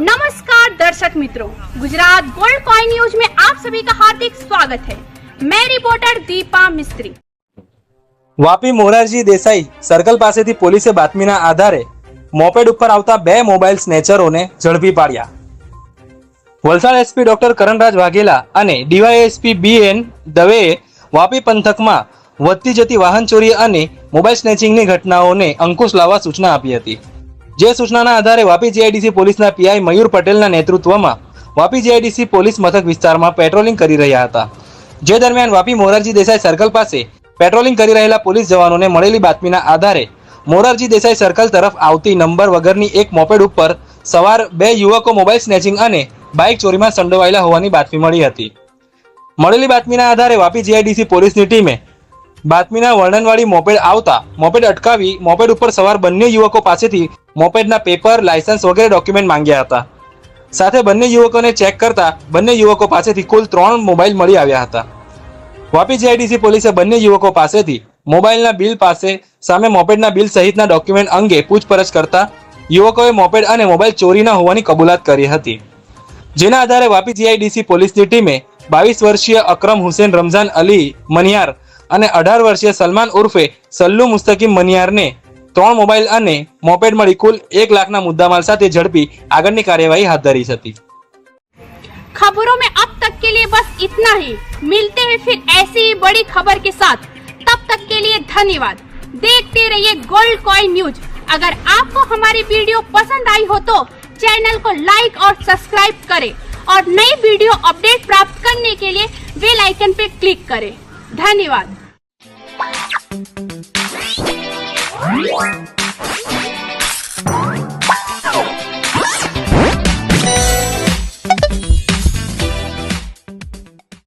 नमस्कार दर्शक मित्रों गुजरात गोल्ड कॉइन न्यूज में आप सभी का हार्दिक स्वागत है मैं रिपोर्टर दीपा मिस्त्री વાપી મોરારજી દેસાઈ સર્કલ પાસેથી પોલીસે બાતમીના આધારે મોપેડ ઉપર આવતા બે મોબાઈલ સ્નેચરોને ઝડપી પાડ્યા વલસાડ એસપી ડોક્ટર કરણરાજ વાઘેલા અને ડીવાયએસપી બી એન દવેએ વાપી પંથકમાં વધતી જતી વાહન ચોરી અને મોબાઈલ સ્નેચિંગની ઘટનાઓને અંકુશ લાવવા સૂચના આપી હતી જે સૂચનાના આધારે વાપી જીઆઈડીસી પોલીસના પીઆઈ મયુર પટેલના નેતૃત્વમાં વાપી જીઆઈડીસી પોલીસ મથક વિસ્તારમાં પેટ્રોલિંગ કરી રહ્યા હતા. જે દરમિયાન વાપી મોરારજી દેસાઈ સર્કલ પાસે પેટ્રોલિંગ કરી રહેલા પોલીસ જવાનોને મળેલી બાતમીના આધારે મોરારજી દેસાઈ સર્કલ તરફ આવતી નંબર વગરની એક મોપેડ ઉપર સવાર બે યુવકો મોબાઈલ સ્નેચિંગ અને બાઇક ચોરીમાં સંડોવાયેલા હોવાની બાતમી મળી હતી. મળેલી બાતમીના આધારે વાપી જીઆઈડીસી પોલીસની ટીમે બાતમીના વર્ણનવાળી મોપેડ આવતા મોપેડ અટકાવી મોપેડ ઉપર સવાર બંને યુવકો પાસેથી મોપેડના પેપર, લાયસન્સ વગેરે ડોક્યુમેન્ટ માંગ્યા હતા. સાથે બંને યુવકોને ચેક કરતા બંને યુવકો પાસેથી કુલ ત્રણ મોબાઈલ મળી આવ્યા હતા. વાપી જીઆઈડીસી પોલીસે બંને યુવકો પાસેથી મોબાઈલના બિલ પાસે સામે મોપેડના બિલ સહિતના ડોક્યુમેન્ટ અંગે પૂછપરછ કરતા યુવકોએ મોપેડ અને મોબાઈલ ચોરીના હોવાની કબૂલાત કરી હતી. જેના આધારે વાપી જીઆઈડીસી પોલીસની ટીમે બાવીસ વર્ષીય અક્રમ હુસેન રમઝાન અલી મનિયાર અને અઢાર વર્ષીય સલમાન ઉર્ફે સલ્લુ મુસ્તકીમ મનિયારને ત્રણ મોબાઈલ અને મોપેડ મળી કુલ એક લાખના મુદ્દામાલ સાથે ઝડપી આગળની કાર્યવાહી હાથ ધરી હતી खबरों में अब तक के लिए बस इतना ही मिलते हैं फिर ऐसी ही बड़ी खबर के साथ तब तक के लिए धन्यवाद देखते रहिए गोल्ड कॉइन न्यूज अगर आपको हमारी वीडियो पसंद आई हो तो चैनल को लाइक और सब्सक्राइब करें और नई वीडियो अपडेट प्राप्त करने के लिए बेल आइकन पे क्लिक करें धन्यवाद What?